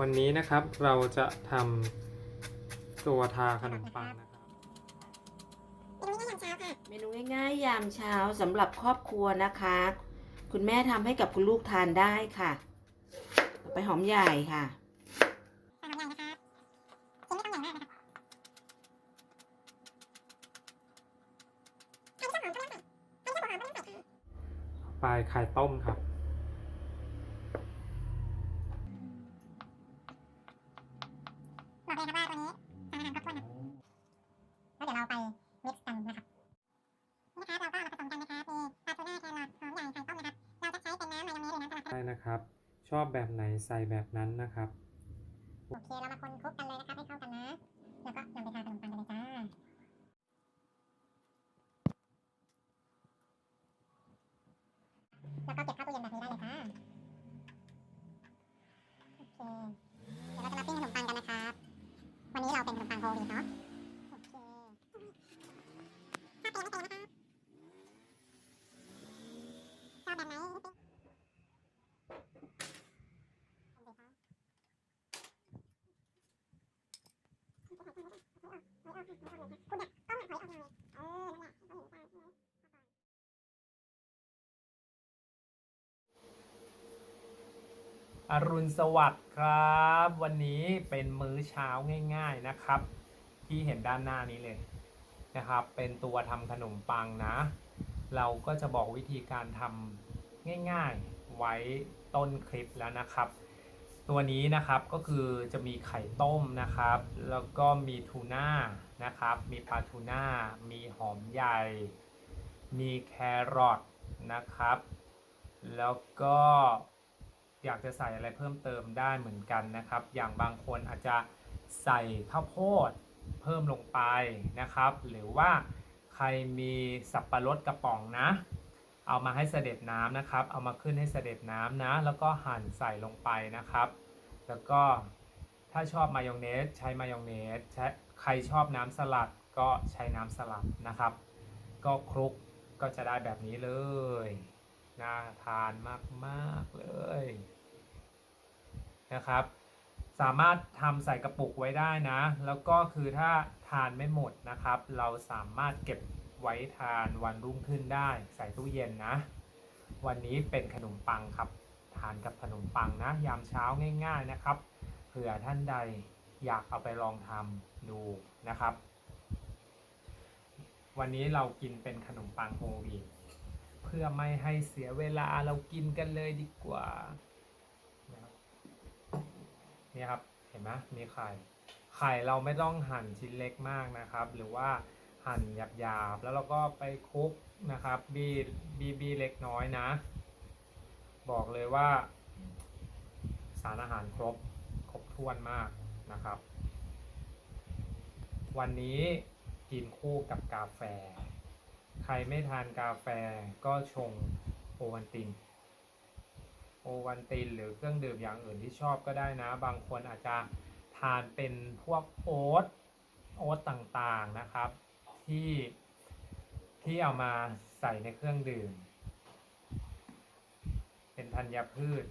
วันนี้นะครับเราจะทำตัวทาขนมปังนะครับเมนูง่ายๆยามเช้าสำหรับครอบครัวนะคะ คุณแม่ทำให้กับคุณลูกทานได้ค่ะต่อไปหอมใหญ่ค่ะปลายไข่ต้มครับ บอกเลยครับว่าตัวนี้สารอาหารครบถ้วนครับแล้วเดี๋ยวเราไปมิกซ์กันนะครับนี่ครับเราก็มาผสมกันนะครับมีปลาทูน่าแครอทหอมใหญ่ไข่ต้มนะครับ เราจะใช้เป็นน้ำมายองเนสหรือน้ำสลัดครับได้นะครับ ชอบแบบไหนใส่แบบนั้นนะครับ โอเคเรามาคนคลุกกันเลยนะครับให้เข้ากันนะ แล้วก็นำไปทาขนมปังกันเลยจ้า แล้วก็เก็บเข้าตู้เย็นแบบนี้ได้เลยจ้า โอเค เดี๋ยวเราจะมาปิ้งขนมปังกันนะครับ วันนี้ เราเป็นขนมปังโฮลวีตเนาะโอาเป็นไม่เป็นนะครับชอบแบบไหนปิ้งเอาเลยครับคุณเนี่ยต้องหอยออกหน่อยเออนั่นแหละต้องหนีตาใช่ไหมอรุณสวัสดิ์ ครับ วันนี้เป็นมื้อเช้าง่าย ๆนะครับ ที่เห็นด้านหน้านี้เลยนะครับ เป็นตัวทำขนมปังนะ เราก็จะบอกวิธีการทำง่ายๆไว้ต้นคลิปแล้วนะครับ ตัวนี้นะครับก็คือจะมีไข่ต้มนะครับ แล้วก็มีทูน่านะครับ มีปลาทูน่า มีหอมใหญ่ มีแครอทนะครับ แล้วก็ อยากจะใส่อะไรเพิ่มเติมได้เหมือนกันนะครับ อย่างบางคนอาจจะใส่ข้าวโพดเพิ่มลงไปนะครับ หรือว่าใครมีสับปะรดกระป๋องนะ เอามาให้เสด็จน้ำนะครับ เอามาขึ้นให้เสด็จน้ำนะ แล้วก็หั่นใส่ลงไปนะครับ แล้วก็ถ้าชอบมายองเนสใช้มายองเนสใช้ใครชอบน้ำสลัดก็ใช้น้ำสลัดนะครับ ก็คลุกก็จะได้แบบนี้เลย น่าทานมาก ๆ เลย นะครับ สามารถทำใส่กระปุกไว้ได้นะ แล้วก็คือถ้าทานไม่หมดนะครับ เราสามารถเก็บไว้ทานวันรุ่งขึ้นได้ ใส่ตู้เย็นนะ วันนี้เป็นขนมปังครับ ทานกับขนมปังนะ ยามเช้าง่าย ๆนะครับเผื่อท่านใดอยากเอาไปลองทำดูนะครับ วันนี้เรากินเป็นขนมปังโฮลวีตเพื่อไม่ให้เสียเวลาเรากินกันเลยดีกว่า นี่ครับเห็นไหมมีไข่ ไข่เราไม่ต้องหั่นชิ้นเล็กมากนะครับ หรือว่าหั่นหยาบๆแล้วเราก็ไปคลุกนะครับบีบีบีเล็กน้อยนะ บอกเลยว่า สารอาหารครบครบถ้วนมากนะครับ วันนี้กินคู่กับกาแฟ ใครไม่ทานกาแฟก็ชงโอวันติน โอวันตินหรือเครื่องดื่มอย่างอื่นที่ชอบก็ได้นะ บางคนอาจจะทานเป็นพวกโอ๊ตโอ๊ตต่างๆนะครับ ที่ที่เอามาใส่ในเครื่องดื่ม เป็นธัญพืช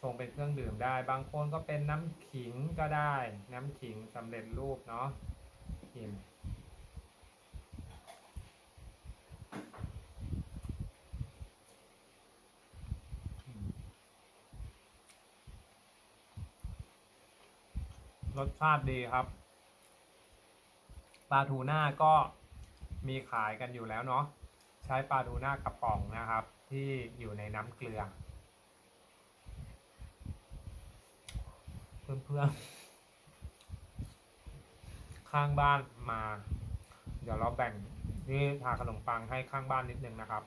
ชงเป็นเครื่องดื่มได้ บางคนก็เป็นน้ำขิงก็ได้ น้ำขิงสำเร็จรูปเนาะกิน สชาติดีครับ ปลาทูน่าก็มีขายกันอยู่แล้วเนาะ ใช้ปลาทูน่ากระป๋องนะครับ ที่อยู่ในน้ำเกลือ เพื่อนๆ ข้างบ้านมา เดี๋ยวเราแบ่งที่ทาขนมปังให้ข้างบ้านนิดนึงนะครับ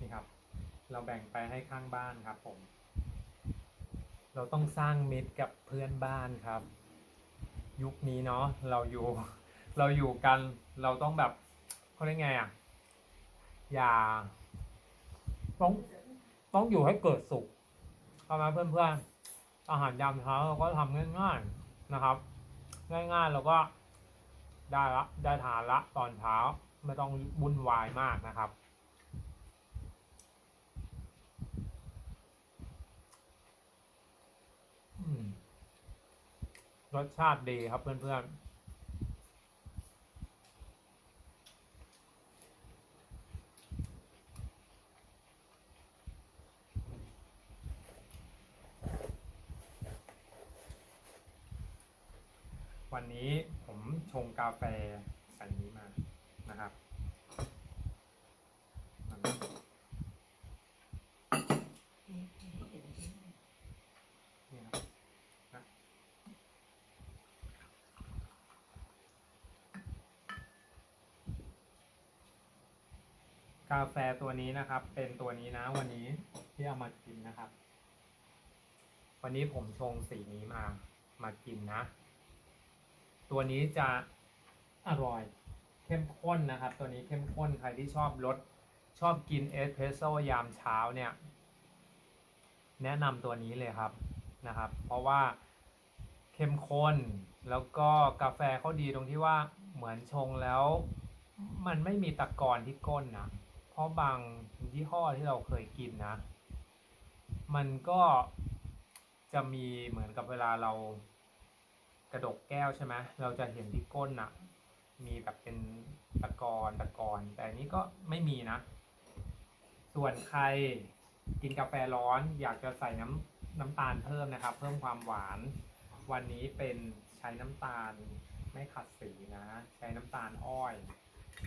นี่ครับ เราแบ่งไปให้ข้างบ้านครับผม เราต้องสร้างมิตรกับเพื่อนบ้านครับ ยุคนี้เนาะเราอยู่เราอยู่กันเราต้องแบบเขาเรียกไงอะอย่าต้องต้องอยู่ให้เกิดสุขเข้ามาเพื่อนๆอาหารยามเช้าเราก็ทำง่ายๆนะครับ ง่ายๆเราก็ได้ละได้ทานละตอนเช้าไม่ต้องวุ่นวายมากนะครับ อืม รสชาติดีครับเพื่อนๆวันนี้ผมชงกาแฟใส่นี้มานะครับนี่ครับนะ กาแฟตัวนี้นะครับ เป็นตัวนี้นะวันนี้ที่เอามากินนะครับ วันนี้ผมชงสีนี้มามากินนะ ตัวนี้จะอร่อยเข้มข้นนะครับ ตัวนี้เข้มข้นใครที่ชอบรสชอบกินเอสเพรสโซ่ยามเช้าเนี่ย แนะนำตัวนี้เลยครับนะครับ เพราะว่าเข้มข้นแล้วก็กาแฟเขาดีตรงที่ว่าเหมือนชงแล้ว มันไม่มีตะกอนที่ก้นนะ เพราะบางยี่ห้อที่เราเคยกินนะ มันก็จะมีเหมือนกับเวลาเรากระดกแก้วใช่ไหมเราจะเห็นที่ก้นอะมีแบบเป็นตะกอนตะกอนแต่นี้ก็ไม่มีนะ ส่วนใครกินกาแฟร้อนอยากจะใส่น้ำน้ำตาลเพิ่มนะครับ เพิ่มความหวาน วันนี้เป็นใช้น้ำตาลไม่ขัดสีนะ ใช้น้ำตาลอ้อย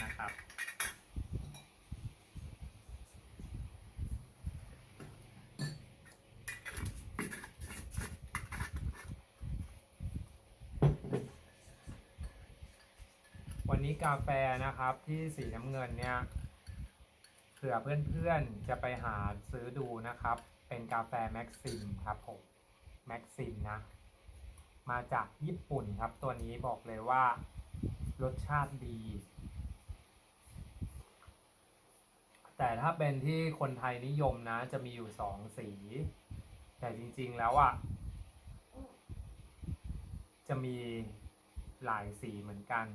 นะครับ วันนี้กาแฟนะครับที่สีน้ำเงินเนี่ยเผื่อเพื่อนๆจะไปหาซื้อดูนะครับ เป็นกาแฟแม็กซิมครับผมแม็กซิมนะ มาจากญี่ปุ่นครับ ตัวนี้บอกเลยว่ารสชาติดี แต่ถ้าเป็นที่คนไทยนิยมนะ จะมีอยู่สองสี แต่จริงๆแล้วอะจะมีหลายสีเหมือนกัน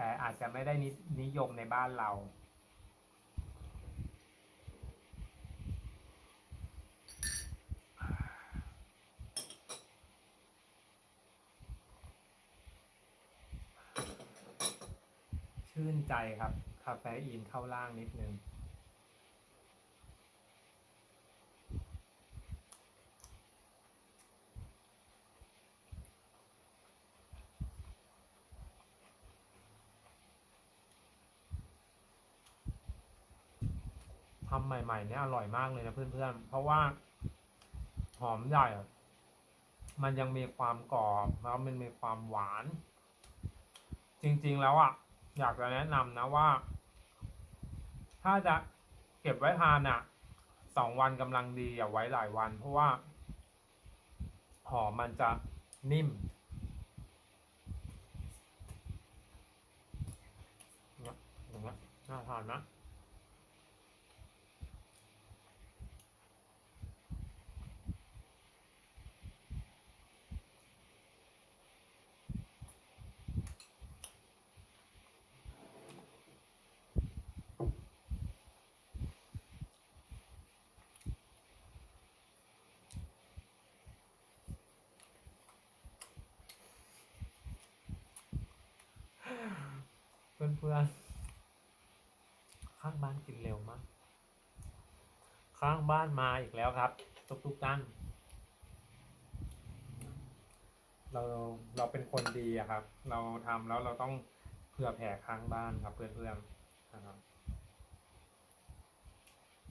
แต่อาจจะไม่ได้นิยมในบ้านเรา ชื่นใจครับ คาเฟอีนเข้าล่างนิดนึง หม่ๆเนี่ยอร่อยมากเลยนะเพื่อนๆ เพราะว่าหอมใหญ่ มันยังมีความกรอบแล้วมันมีความหวาน จริงๆแล้วอะ อยากจะแนะนำนะว่า ถ้าจะเก็บไว้ทานอะสองวันกำลังดีอย่าไว้หลายวัน เพราะว่า หอมมันจะนิ่มเนี่ยอย่างเงี้ยน่าทานนะ เพื่อนๆ ข้างบ้านกินเร็วมาก ข้างบ้านมาอีกแล้วครับ ทุกทุกๆท่านเราเราเป็นคนดีอะครับ เราทำแล้วเราต้องเผื่อแผ่ข้างบ้านครับเพื่อนๆนะครับ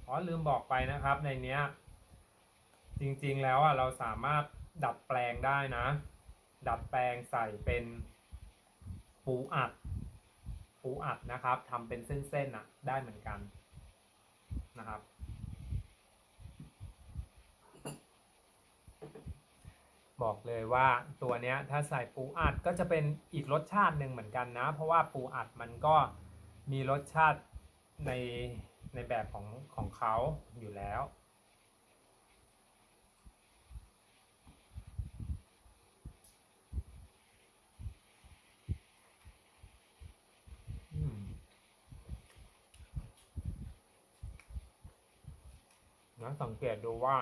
อ๋อลืมบอกไปนะครับ ในเนี้ย จริงๆแล้วอะเราสามารถดัดแปลงได้นะ ดัดแปลงใส่เป็นปูอัด ปูอัดนะครับทำเป็นเส้นๆอะได้เหมือนกันนะครับ บอกเลยว่าตัวเนี้ยถ้าใส่ปูอัดก็จะเป็นอีกรสชาติหนึ่งเหมือนกันนะ เพราะว่าปูอัดมันก็มีรสชาติในในแบบของของเขาอยู่แล้ว นะสังเกตดูว่า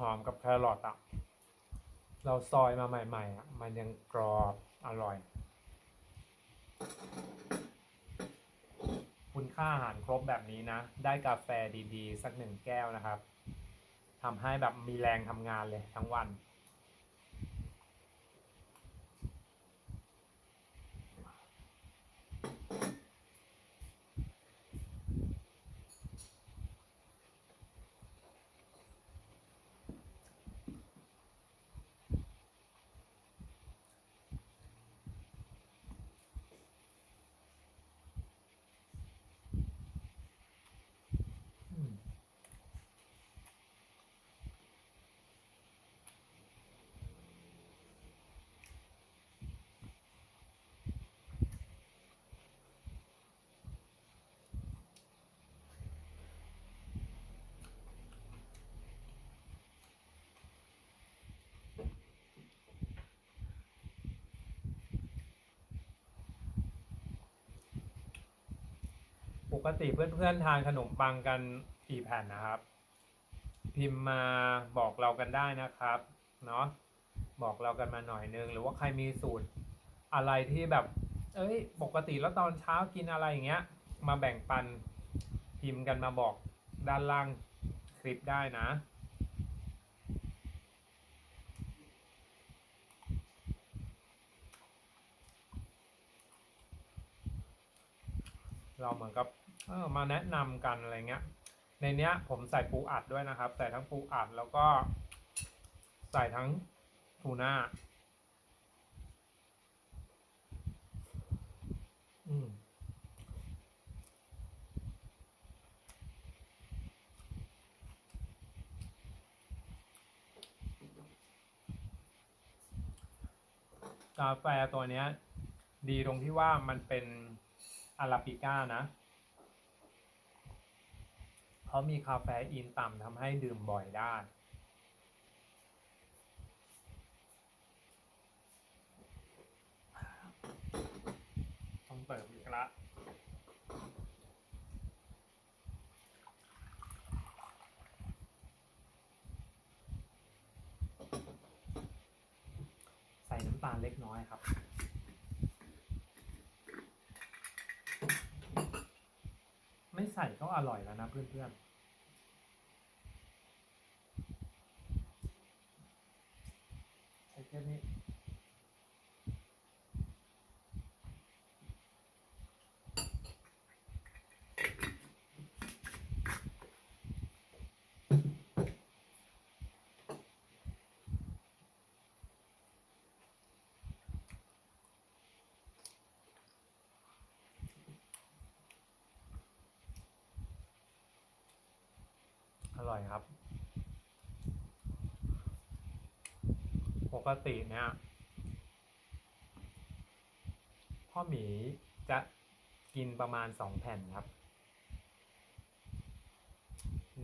หอมกับแครอทอะเราซอยมาใหม่ๆอะมันยังกรอบอร่อย คุณค่าอาหารครบแบบนี้นะ ได้กาแฟดีๆ สักหนึ่งแก้วนะครับทำให้แบบมีแรงทำงานเลยทั้งวัน ปกติเพื่อนๆทานขนมปังกันกี่แผ่นนะครับ พิมพ์มาบอกเรากันได้นะครับเนาะบอกเรากันมาหน่อยนึง หรือว่าใครมีสูตรอะไรที่แบบ เอ้ย ปกติแล้วตอนเช้ากินอะไรอย่างเงี้ย มาแบ่งปันพิมพ์กันมาบอกด้านล่างคลิปได้นะเราเหมือนกับ เออมาแนะนำกันอะไรเงี้ย ในเนี้ยผมใส่ปูอัดด้วยนะครับ ใส่ทั้งปูอัดแล้วก็ ใส่ทั้งทูน่าอืมกาแฟตัวเนี้ย ดีตรงที่ว่ามันเป็นอาราบิก้านะ เขามีคาเฟอีนต่ำทำให้ดื่มบ่อยได้ต้องเติมอีกละใส่น้ำตาลเล็กน้อยครับ ไม่ ใส่ก็อร่อยแล้วนะเพื่อนๆใส่แค่นี้ ร่อยครับ ปกติเนี่ยพ่อหมีจะกินประมาณสองแผ่นครับ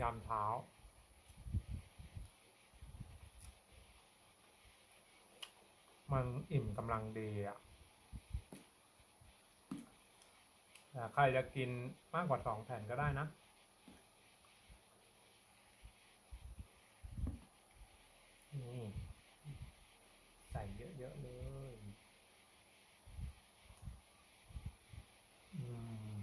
ยามเช้า มันอิ่มกำลังดีอะใครจะกินมากกว่าสองแผ่นก็ได้นะ นี่ใส่เยอะๆเลยอืม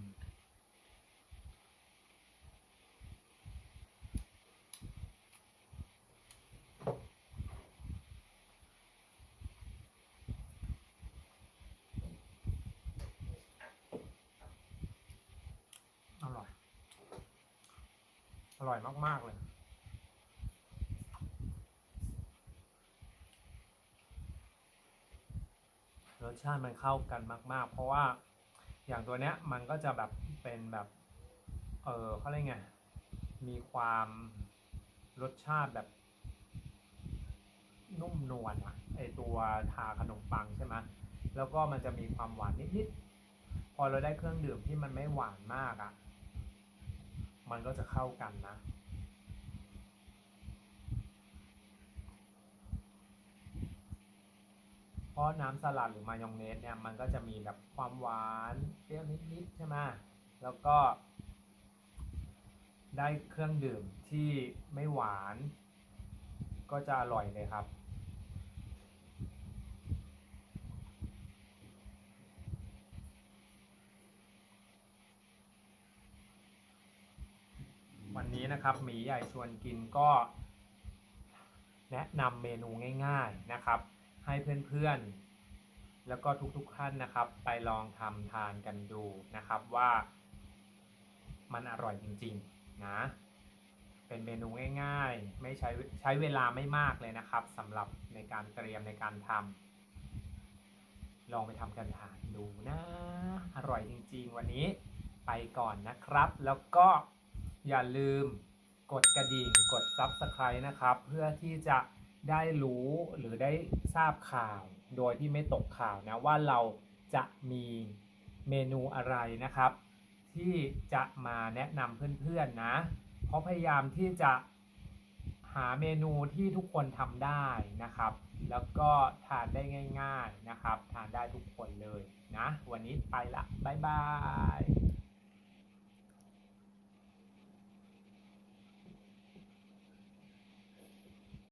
อร่อย อร่อยมาก ๆ เลย รสชาติมันเข้ากันมาก ๆ เพราะว่าอย่างตัวเนี้ยมันก็จะแบบเป็นแบบ เออเขาเรียกไง มีความรสชาติแบบ นุ่มนวลอะไอตัวทาขนมปังใช่ไหมแล้วก็มันจะมีความหวานนิด ๆ พอเราได้เครื่องดื่มที่มันไม่หวานมากอะมันก็จะเข้ากันนะ เพ ราะน้ำสลัดหรือมายองเนสเนี่ยมันก็จะมีแบบความหวานเปรี้ยวนิดๆใช่ไหมแล้วก็ ได้เครื่องดื่มที่ไม่หวาน ก็จะอร่อยเลยครับ วันนี้นะครับหมีใหญ่ชวนกินก็ แนะนำเมนูง่าย ๆนะครับ ให้เพื่อนๆ แล้วก็ทุกๆท่านนะครับ ไปลองทำทานกันดูนะครับว่ามันอร่อยจริงๆนะ เป็นเมนูง่ายๆ ไม่ใช้ใช้เวลาไม่มากเลยนะครับสำหรับในการเตรียมในการทำลองไปทำกันทานดูนะ อร่อยจริงๆ วันนี้ไปก่อนนะครับ แล้วก็อย่าลืมกดกระดิ่งกด Subscribe นะครับ เพื่อที่จะ ได้รู้หรือได้ทราบข่าว โดยที่ไม่ตกข่าวนะว่าเราจะมีเมนูอะไรนะครับ ที่จะมาแนะนำเพื่อนๆนะเพราะพยายามที่จะหาเมนูที่ทุกคนทำได้นะครับ แล้วก็ทานได้ง่าย ๆนะครับ ทานได้ทุกคนเลยนะ วันนี้ไปละ บ๊ายบาย